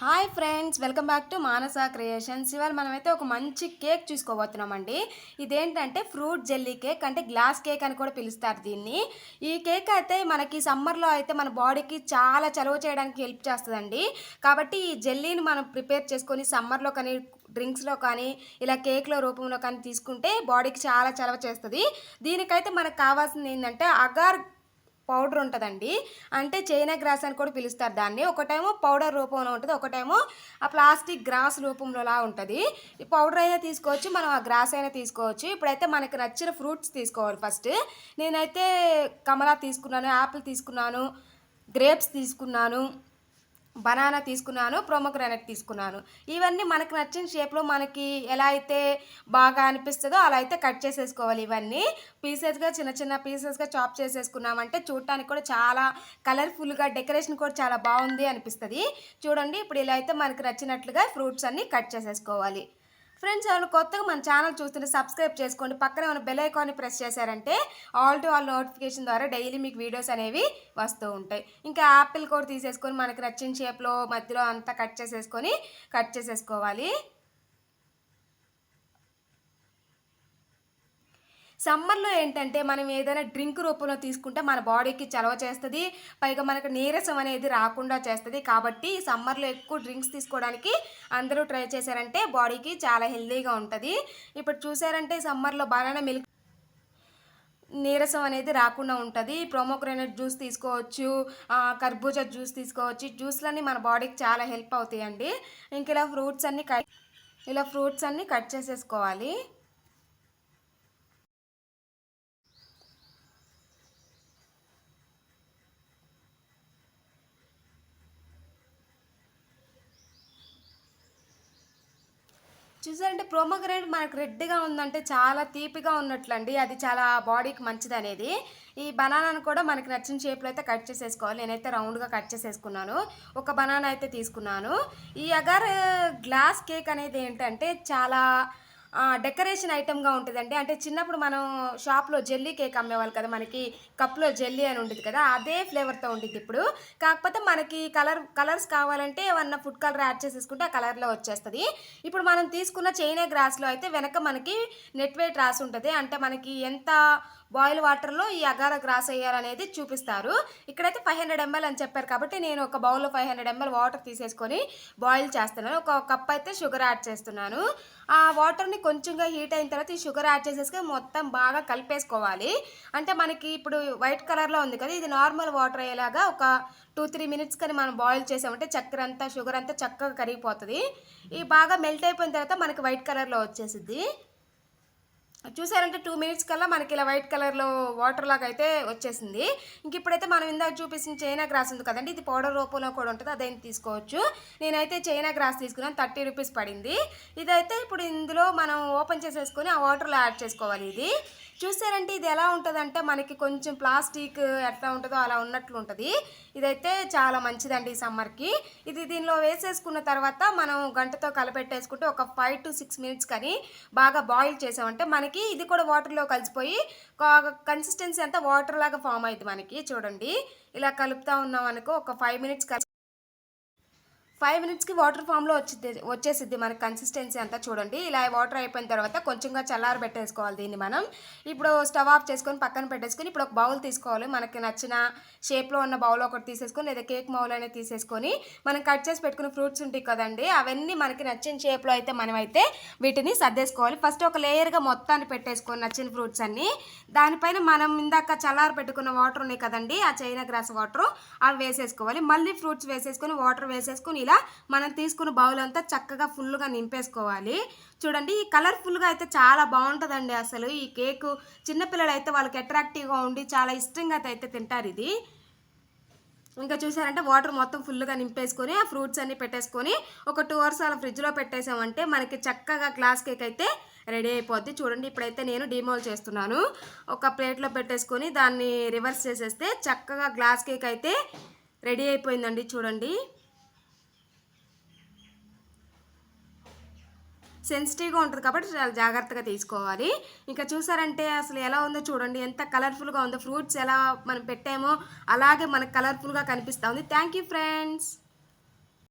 Hi friends welcome back to Manasa creations. ఇవాళ మనమైతే ఒక మంచి కేక్ చూసుకోబోతున్నామండి. ఇదేంటంటే ఫ్రూట్ జెల్లీ కేక్ అంటే గ్లాస్ కేక్ అని కూడా పిలుస్తారు దీన్ని. ఈ కేక్ అయితే మనకి సమ్మర్లో అయితే మన బాడీకి చాలా చలువ చేయడానికి హెల్ప్ చేస్తుందండి. కాబట్టి ఈ జెల్లీని మనం ప్రిపేర్ చేసుకొని సమ్మర్లో కానీ డ్రింక్స్లో కానీ ఇలా కేక్లో రూపంలో కానీ తీసుకుంటే బాడీకి చాలా చలవ చేస్తుంది. దీనికైతే మనకు కావాల్సింది ఏంటంటే అగార్ పౌడర్ ఉంటుందండి. అంటే చైనా గ్రాస్ అని కూడా పిలుస్తారు దాన్ని. ఒకటేమో పౌడర్ రూపంలో ఉంటుంది ఒకటేమో ఆ ప్లాస్టిక్ గ్రాస్ రూపంలోలా ఉంటుంది. ఈ పౌడర్ అయినా తీసుకోవచ్చు మనం ఆ గ్రాస్ అయినా తీసుకోవచ్చు. ఇప్పుడైతే మనకి నచ్చిన ఫ్రూట్స్ తీసుకోవాలి ఫస్ట్. నేనైతే కమలా తీసుకున్నాను యాపిల్ తీసుకున్నాను గ్రేప్స్ తీసుకున్నాను. బనానా తీసుకున్నాను ప్రోమోగ్రానైట్ తీసుకున్నాను. ఇవన్నీ మనకు నచ్చిన షేప్లో మనకి ఎలా అయితే బాగా అనిపిస్తుందో అలా అయితే కట్ చేసేసుకోవాలి ఇవన్నీ. పీసెస్గా చిన్న చిన్న పీసెస్గా చాప్ చేసేసుకున్నామంటే చూడటానికి కూడా చాలా కలర్ఫుల్గా డెకరేషన్ కూడా చాలా బాగుంది అనిపిస్తుంది. చూడండి ఇప్పుడు ఇలా అయితే మనకు నచ్చినట్లుగా ఫ్రూట్స్ అన్నీ కట్ చేసేసుకోవాలి. ఫ్రెండ్స్ ఎవరు కొత్తగా మన ఛానల్ చూస్తుంటే సబ్స్క్రైబ్ చేసుకోండి. పక్కనే ఉన్న బెల్ ఐకాన్ని ప్రెస్ చేశారంటే ఆల్ టు ఆల్ నోటిఫికేషన్ ద్వారా డైలీ మీకు వీడియోస్ అనేవి వస్తూ ఉంటాయి. ఇంకా యాపిల్ కూడా తీసేసుకొని మనకి నచ్చిన షేప్లో మధ్యలో అంతా కట్ చేసేసుకొని కట్ చేసేసుకోవాలి. సమ్మర్లో ఏంటంటే మనం ఏదైనా డ్రింక్ రూపంలో తీసుకుంటే మన బాడీకి చలవ చేస్తుంది పైగా మనకు నీరసం అనేది రాకుండా చేస్తుంది. కాబట్టి సమ్మర్లో ఎక్కువ డ్రింక్స్ తీసుకోవడానికి అందరూ ట్రై చేశారంటే బాడీకి చాలా హెల్తీగా ఉంటుంది. ఇప్పుడు చూసారంటే సమ్మర్లో బనానా మిల్క్ నీరసం అనేది రాకుండా ఉంటుంది. ప్రోమోగ్రానైట్ జ్యూస్ తీసుకోవచ్చు కర్బూజా జ్యూస్ తీసుకోవచ్చు. జ్యూస్లన్నీ మన బాడీకి చాలా హెల్ప్ అవుతాయండి. ఇంక ఇలా ఫ్రూట్స్ అన్నీ కట్ ఇలా ఫ్రూట్స్ అన్నీ కట్ చేసేసుకోవాలి. చూసారంటే ప్రోమోగ్రేట్ మనకు రెడ్గా ఉందంటే చాలా తీపిగా ఉన్నట్లండి. అది చాలా బాడీకి మంచిది అనేది ఈ బనానాను కూడా మనకి నచ్చిన షేప్లో అయితే కట్ చేసేసుకోవాలి. నేనైతే రౌండ్గా కట్ చేసేసుకున్నాను. ఒక బనానా అయితే తీసుకున్నాను. ఈ అగర్ గ్లాస్ కేక్ అనేది ఏంటంటే చాలా డెకరేషన్ ఐటమ్గా ఉంటుందండి. అంటే చిన్నప్పుడు మనం షాప్లో జెల్లీ కేక్ అమ్మేవాళ్ళు కదా మనకి కప్లో జెల్లీ అని ఉంటుంది కదా అదే ఫ్లేవర్తో ఉంటుంది ఇప్పుడు. కాకపోతే మనకి కలర్ కలర్స్ కావాలంటే ఏమన్నా ఫుడ్ కలర్ యాడ్ చేసేసుకుంటే ఆ కలర్లో వచ్చేస్తుంది. ఇప్పుడు మనం తీసుకున్న చైనా గ్రాస్లో అయితే వెనక మనకి నెట్ వెయిట్ రాసి ఉంటుంది అంటే మనకి ఎంత బాయిల్ వాటర్లో ఈ అగార గ్రాస్ వేయాలనేది చూపిస్తారు. ఇక్కడైతే ఫైవ్ హండ్రెడ్ ఎంఎల్ అని చెప్పారు కాబట్టి నేను ఒక బౌల్లో ఫైవ్ హండ్రెడ్ ఎంఎల్ వాటర్ తీసేసుకొని బాయిల్ చేస్తున్నాను. ఒక కప్ అయితే షుగర్ యాడ్ చేస్తున్నాను. ఆ వాటర్ని కొంచెంగా హీట్ అయిన తర్వాత ఈ షుగర్ యాడ్ చేసేసుకొని మొత్తం బాగా కలిపేసుకోవాలి. అంటే మనకి ఇప్పుడు వైట్ కలర్లో ఉంది కదా ఇది నార్మల్ వాటర్ అయ్యేలాగా ఒక టూ త్రీ మినిట్స్ కానీ మనం బాయిల్ చేసామంటే చక్కెర అంతా షుగర్ అంతా చక్కగా కరిగిపోతుంది. ఈ బాగా మెల్ట్ అయిపోయిన తర్వాత మనకి వైట్ కలర్లో వచ్చేసిద్ది. చూసారంటే టూ మినిట్స్ కల్లా మనకి ఇలా వైట్ కలర్లో వాటర్ లాగా అయితే వచ్చేసింది. ఇంక ఇప్పుడైతే మనం ఇందాక చూపించిన చైనా గ్రాస్ ఉంది కదండి ఇది పౌడర్ రూపంలో కూడా ఉంటుంది అదైనా తీసుకోవచ్చు. నేనైతే చైనా గ్రాస్ తీసుకున్నాను థర్టీ రూపీస్ పడింది. ఇదైతే ఇప్పుడు ఇందులో మనం ఓపెన్ చేసేసుకొని ఆ వాటర్లో యాడ్ చేసుకోవాలి ఇది. చూసారంటే ఇది ఎలా ఉంటుందంటే మనకి కొంచెం ప్లాస్టిక్ ఎట్లా ఉంటుందో అలా ఉన్నట్లు ఉంటుంది. ఇదైతే చాలా మంచిదండి ఈ సమ్మర్కి ఇది దీనిలో వేసేసుకున్న తర్వాత మనం గంటతో కలపెట్టేసుకుంటే ఒక ఫైవ్ టు సిక్స్ మినిట్స్ కానీ బాగా బాయిల్ చేసామంటే మనకి ఇది కూడా వాటర్లో కలిసిపోయి కన్సిస్టెన్సీ అంతా వాటర్ లాగా ఫామ్ అవుతుంది మనకి. చూడండి. ఇలా కలుపుతా ఉన్నాం అనుకో ఒక ఫైవ్ మినిట్స్ ఫైవ్ మినిట్స్కి వాటర్ ఫామ్లో వచ్చింది వచ్చేసిద్ది మనకి కన్సిస్టెన్సీ అంతా చూడండి. ఇలా వాటర్ అయిపోయిన తర్వాత కొంచెంగా చల్లారి పెట్టేసుకోవాలి దీన్ని మనం. ఇప్పుడు స్టవ్ ఆఫ్ చేసుకొని పక్కన పెట్టేసుకొని ఇప్పుడు ఒక బౌల్ తీసుకోవాలి. మనకి నచ్చిన షేప్లో ఉన్న బౌల్ ఒకటి తీసేసుకొని లేదా కేక్ బౌల్ అనేది తీసేసుకొని మనం కట్ చేసి పెట్టుకున్న ఫ్రూట్స్ ఉంటాయి కదండి అవన్నీ మనకి నచ్చిన షేప్లో అయితే మనం అయితే వీటిని సర్దేసుకోవాలి. ఫస్ట్ ఒక లేయర్గా మొత్తాన్ని పెట్టేసుకొని నచ్చిన ఫ్రూట్స్ అన్ని. దానిపైన మనం ఇందాక చల్లారు పెట్టుకున్న వాటర్ ఉన్నాయి కదండి ఆ చైనా గ్రాస్ వాటర్ అవి వేసేసుకోవాలి. మళ్ళీ ఫ్రూట్స్ వేసేసుకొని వాటర్ వేసేసుకొని ఇలా మనం తీసుకున్న బౌల్ అంతా చక్కగా ఫుల్గా నింపేసుకోవాలి. చూడండి ఈ కలర్ఫుల్గా అయితే చాలా బాగుంటుందండి అసలు. ఈ కేకు చిన్నపిల్లలు అయితే వాళ్ళకి అట్రాక్టివ్గా ఉండి చాలా ఇష్టంగా అయితే తింటారు ఇది. ఇంకా చూసారంటే వాటర్ మొత్తం ఫుల్గా నింపేసుకొని ఆ ఫ్రూట్స్ అన్నీ పెట్టేసుకొని ఒక టూ అవర్స్ అలా ఫ్రిడ్జ్లో పెట్టేసామంటే మనకి చక్కగా గ్లాస్ కేక్ అయితే రెడీ అయిపోద్ది. చూడండి ఇప్పుడైతే నేను డిమోల్ చేస్తున్నాను. ఒక ప్లేట్లో పెట్టేసుకొని దాన్ని రివర్స్ చేసేస్తే చక్కగా గ్లాస్ కేక్ అయితే రెడీ అయిపోయిందండి చూడండి. సెన్సిటివ్గా ఉంటుంది కాబట్టి చాలా జాగ్రత్తగా తీసుకోవాలి. ఇంకా చూసారంటే అసలు ఎలా ఉందో చూడండి ఎంత కలర్ఫుల్గా ఉందో ఫ్రూట్స్ ఎలా మనం పెట్టామో అలాగే మనకు కలర్ఫుల్గా కనిపిస్తూ ఉంది. Thank you friends.